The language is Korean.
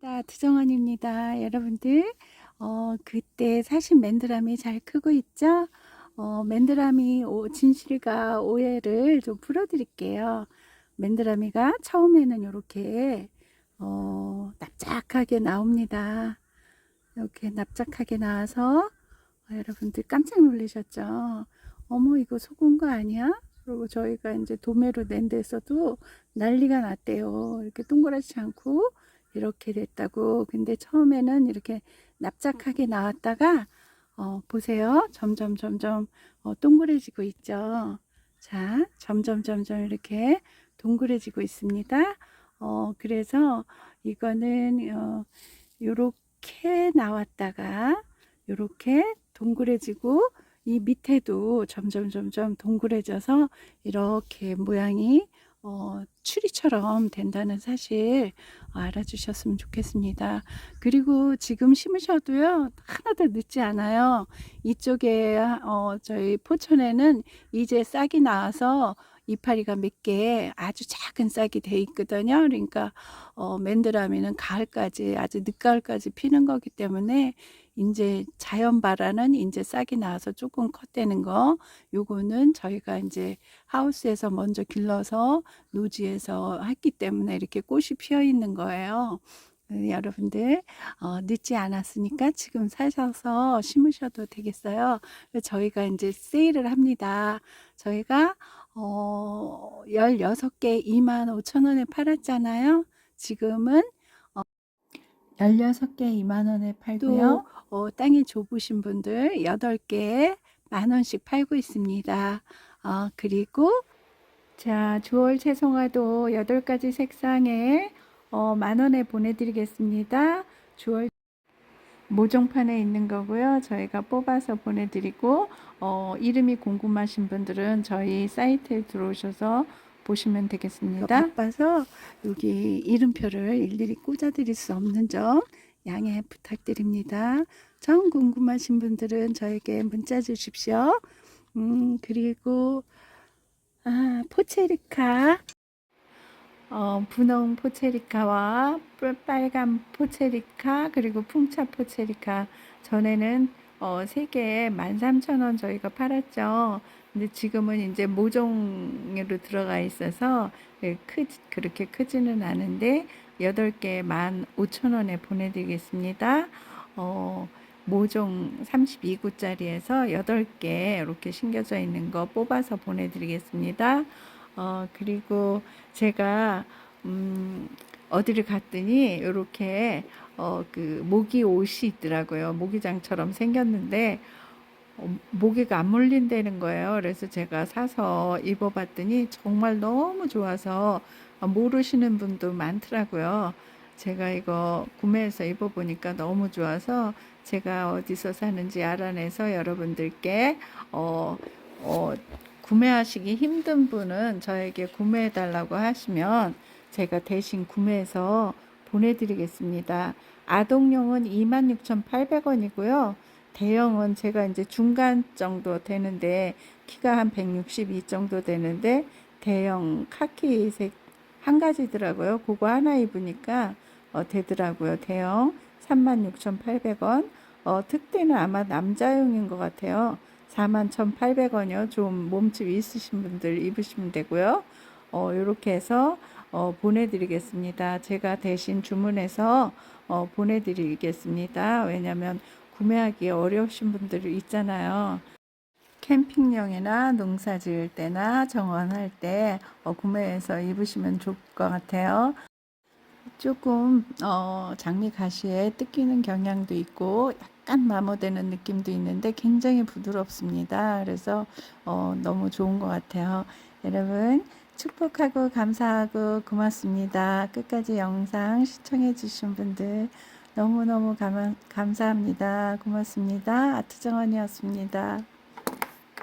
나 트정원입니다. 여러분들, 어, 그때 사신 맨드람이 잘 크고 있죠? 어, 맨드라미 오- 진실과 오해를 좀 풀어드릴게요. 맨드라미가 처음에는 이렇게, 어, 납작하게 나옵니다. 이렇게 납작하게 나와서, 어, 여러분들 깜짝 놀라셨죠? 어머, 이거 속은 거 아니야? 그리고 저희가 이제 도매로 낸 데서도 난리가 났대요. 이렇게 동그랗지 않고, 이렇게 됐다고. 근데 처음에는 이렇게 납작하게 나왔다가, 어, 보세요. 점점, 점점, 어, 동그래지고 있죠. 자, 점점, 점점 이렇게 동그래지고 있습니다. 어, 그래서 이거는, 어, 요렇게 나왔다가, 요렇게 동그래지고, 이 밑에도 점점, 점점 동그래져서 이렇게 모양이, 어, 추리처럼 된다는 사실 알아주셨으면 좋겠습니다. 그리고 지금 심으셔도요, 하나도 늦지 않아요. 이쪽에, 어, 저희 포천에는 이제 싹이 나와서 이파리가 몇 개 아주 작은 싹이 돼 있거든요. 그러니까, 어, 맨드라미는 가을까지, 아주 늦가을까지 피는 거기 때문에, 이제 자연 바라는 이제 싹이 나와서 조금 컸다는 거, 요거는 저희가 이제 하우스에서 먼저 길러서 노지에서 했기 때문에 이렇게 꽃이 피어 있는 거예요. 음, 여러분들 어, 늦지 않았으니까 지금 사셔서 심으셔도 되겠어요. 저희가 이제 세일을 합니다. 저희가 어, 16개 2만 5천 원에 팔았잖아요. 지금은 어, 16개 2만 원에 팔고요. 어, 땅이 좁으신 분들 8개 만 원씩 팔고 있습니다. 어, 그리고 자, 주얼 채송화도 8가지 색상에 어, 만 원에 보내드리겠습니다. 주얼 모종판에 있는 거고요. 저희가 뽑아서 보내드리고 어, 이름이 궁금하신 분들은 저희 사이트에 들어오셔서 보시면 되겠습니다. 바빠서 여기 이름표를 일일이 꽂아드릴 수 없는 점 양해 부탁드립니다. 정 궁금하신 분들은 저에게 문자 주십시오. 음, 그리고 아, 포체리카 어, 분홍 포체리카와 뿔- 빨간 포체리카 그리고 풍차 포체리카 전에는 어, 세 개에 13,000원 저희가 팔았죠. 근데 지금은 이제 모종으로 들어가 있어서 예, 크, 그렇게 크지는 않은데 8개 15,000원에 보내드리겠습니다. 어, 모종 32구짜리에서 8개 이렇게 심겨져 있는 거 뽑아서 보내드리겠습니다. 어, 그리고 제가, 음, 어디를 갔더니 이렇게, 어, 그, 모기 옷이 있더라고요. 모기장처럼 생겼는데, 어, 모기가 안 물린다는 거예요. 그래서 제가 사서 입어봤더니 정말 너무 좋아서 어, 모르시는 분도 많더라고요. 제가 이거 구매해서 입어보니까 너무 좋아서 제가 어디서 사는지 알아내서 여러분들께 어, 어, 구매하시기 힘든 분은 저에게 구매해 달라고 하시면 제가 대신 구매해서 보내드리겠습니다. 아동용은 26,800원이고요. 대형은 제가 이제 중간 정도 되는데 키가 한 162 정도 되는데 대형 카키색 한 가지더라고요. 그거 하나 입으니까 어, 되더라고요. 대형 36,800원. 어, 특대는 아마 남자용인 것 같아요. 41,800원이요. 좀 몸집 있으신 분들 입으시면 되고요. 어, 이렇게 해서 어, 보내드리겠습니다. 제가 대신 주문해서 어, 보내드리겠습니다. 왜냐면 구매하기 어려우신 분들이 있잖아요. 캠핑용이나 농사 지을 때나 정원할 때 어, 구매해서 입으시면 좋을 것 같아요. 조금 어, 장미 가시에 뜯기는 경향도 있고 약간 마모되는 느낌도 있는데 굉장히 부드럽습니다. 그래서 어, 너무 좋은 것 같아요. 여러분 축복하고 감사하고 고맙습니다. 끝까지 영상 시청해 주신 분들 너무너무 감, 감사합니다. 고맙습니다. 아트정원이었습니다.